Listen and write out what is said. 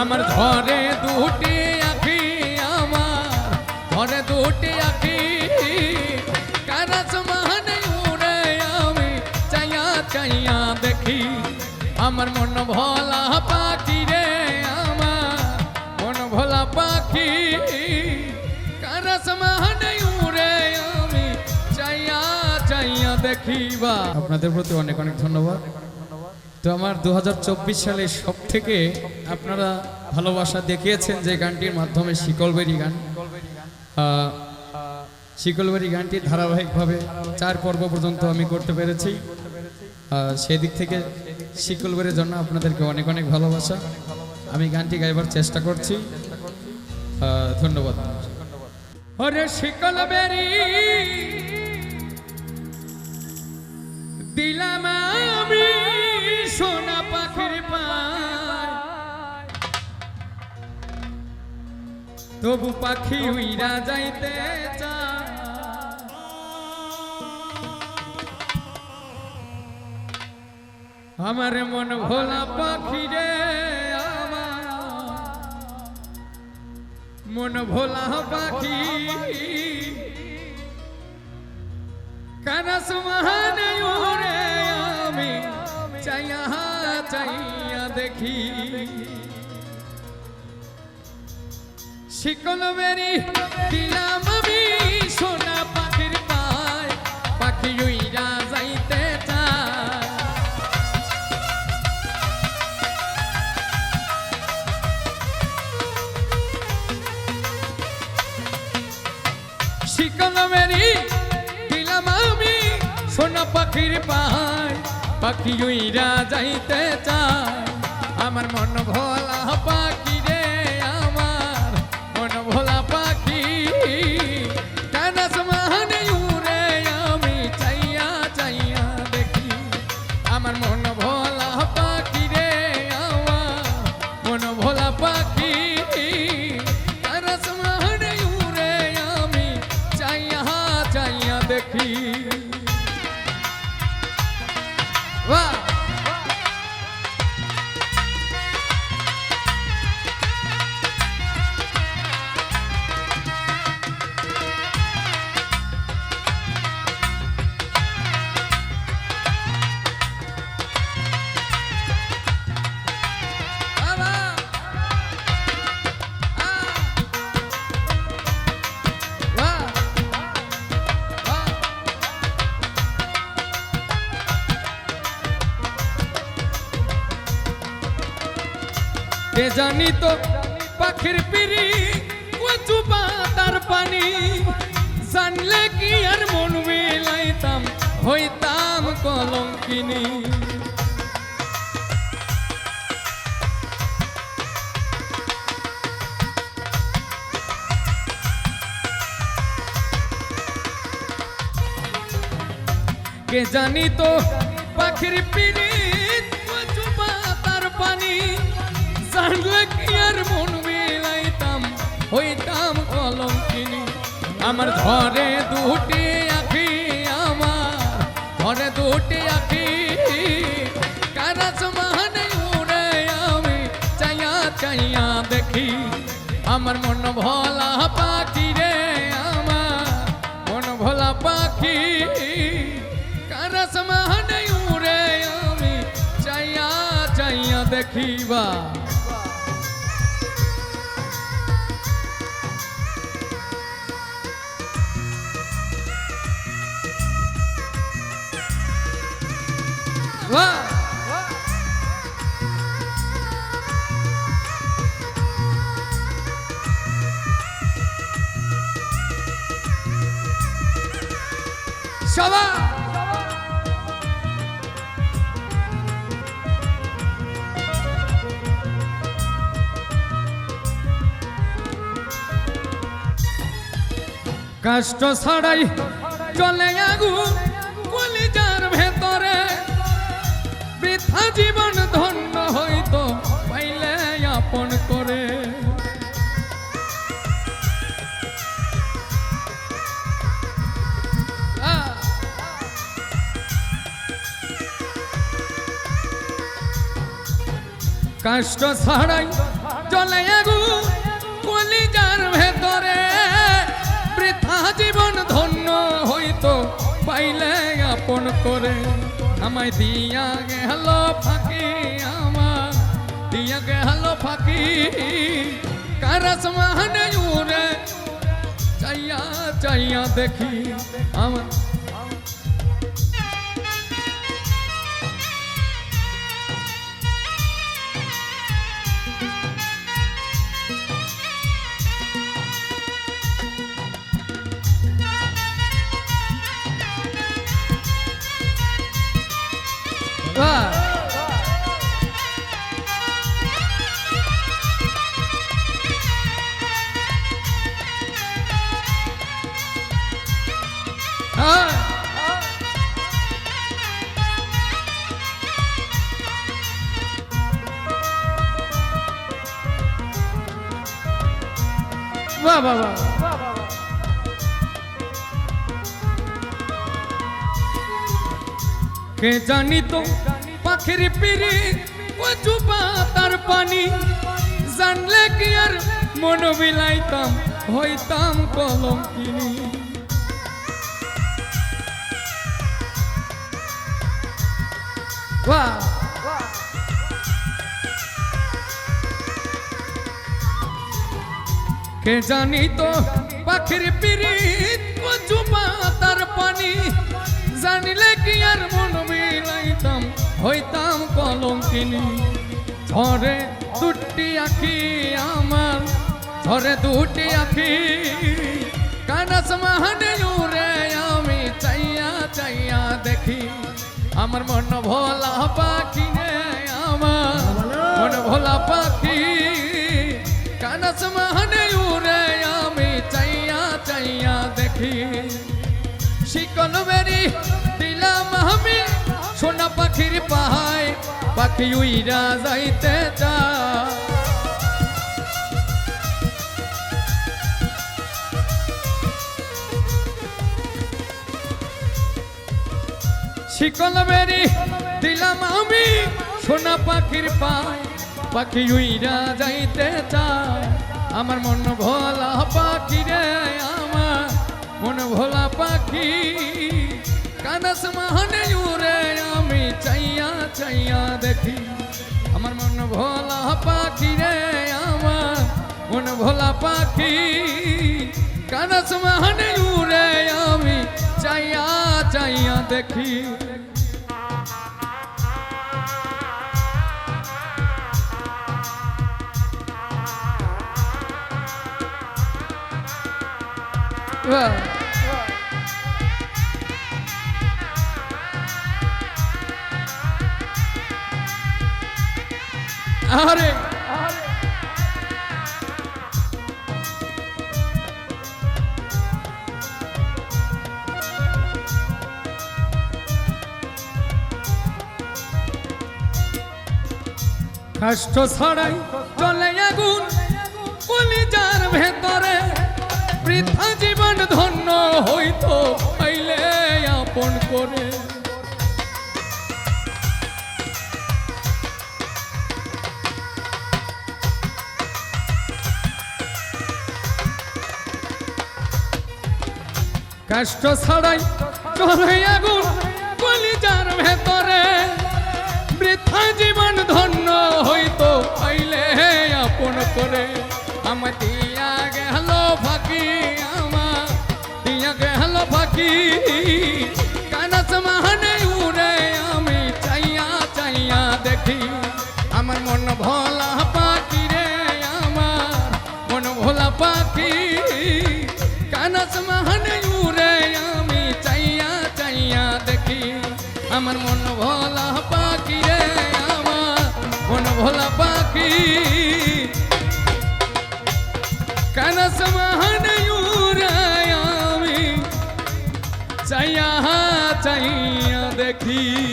আমার ঘরে দুটি আখি, আমার ঘরে দুটি আখি। কারাস মহানে উড়ে আমি চাইয়া চাইয়া দেখি, আমার মন ভোলা পাখি রে, আমার মন ভোলা পাখি। কারাস মহানে উড়ে আমি চাইয়া চাইয়া দেখি বা আপনাদের প্রতি অনেক অনেক ধন্যবাদ। তো আমার দু হাজার চব্বিশ সালে সব থেকে আপনারা ভালোবাসা দেখিয়েছেন যে গানটির মাধ্যমে শিকলবেরি গান। শিকলবেরি গানটি ধারাবাহিকভাবে চার পর্ব পর্যন্ত আমি করতে পেরেছি। সেদিক থেকে শিকলবেরির জন্য আপনাদেরকে অনেক অনেক ভালোবাসা। আমি গানটি গাইবার চেষ্টা করছি। ধন্যবাদ। ওরে শিকলবেরি দিলাম তবু পাখি উইরা যাইতে। আমার মন ভোলা পাখি রে মন ভোলা পাখি। কানাস মহানে আমি, চাইয়া চাইয়া দেখি। শিকল বেরি দিলাম সোনা পাখির পায়, পাখি উইরা যাইতে শিকল মেরি দিলাম আমি সোনা পাখির পায়, পাখি উইরা যাইতে চায়। আমার মন ভোলা পাখি চাইয়া দেখি কে জানি তো পাখির পিড়ি কচু পাতার পানি। জানলে কি আর মন মিলাইতাম, হইতাম কলঙ্কিনী। কে জানি তো পাখির পিড়ি কচু পাতার পানি। জানলে কি মন মিলাইতাম, হইতাম কলঙ্কিনী। আমার ঘরে দুটি আখি, আমার ঘরে দুটি আখি। কারাস মহানে উড়ে আমি চাইয়া চাইয়া দেখি, আমার মন ভোলা পাখি রে, আমার মন ভোলা পাখি। কারাস মহানে উড়ে আমি চাইয়া চাইয়া দেখিবা। সবাই কষ্ট ছাড়াই চলে আগুন কলিজার ভেতরে। বৃথা জীবন ধন্য হইতো কষ্ট ছাড়াই চলে আগু কলিজার ভেতরে। বৃথা জীবন ধন্য হইতো পাইলে আপন করে। আমায় দিয়া গেল ফাঁকি আমার, দিয়া গেল ফাঁকি। কারস মাহনে উরে চাইয়া চাইয়া দেখি আমার বাহ বাহ বাহ কে জানি তো পাখির পিড়ি কচু পাতার পানি। জানলে কি আর মন বিলাইতাম হইতাম কলম কিনি বাহ। কে জানি তো পাখির পিড়িত কচু পাতার পানি। জানিলে কি আর মন মিলাইতাম হইতাম কলঙ্কিনি। ঝরে দুটি আখি আমার ঝরে দুটি আখি। কানাস মাহানে উড়ে আমি চাইয়া চাইয়া দেখি আমার মন ভোলা পাখি রে আমার মন ভোলা পাখি কানাস মাহানে শিকল দিলাম আমি সোনা পাখির পাহায়, পাখি উইরা যাইতে চা শিকল বেরি দিলাম আমি সোনা পাখির পায় পাখি উইরা যাইতে চায়। আমার মন ভোলা পাখি রে, আমার মন ভোলা পাখি। কানস মাহনে উড়ে আমি চাইয়া চাইয়া দেখি আমার মন ভোলা পাখি রে আমার মন ভোলা পাখি কানস মাহনে উড়ে আমি চাইয়া চাইয়া দেখি বাহ আরে কষ্ট ছড়াই চলে আগুন কলিজার ভেতরে। বৃথা জীবন ধন্য হইতো পাইলে আপন করে। কষ্ট ছাড়াই চলে আগুন কলিজার ভেতরে। বৃথা জীবন ধন্য হইতো পাইলে আপন করে। আমার দিয়া গেল ফাঁকি আমার, দিয়া গেল ফাঁকি। কানস মাহনে উড়ে আমি চাইয়া চাইয়া দেখি, আমার মন ভোলা পাখি রে আমার, মন ভোলা পাখি। কানস মাহনে আমার মন ভোলা পাখি রে আমার মন ভোলা পাখি। কানা সমাহন আমি, চাইয়া চাইয়া দেখি।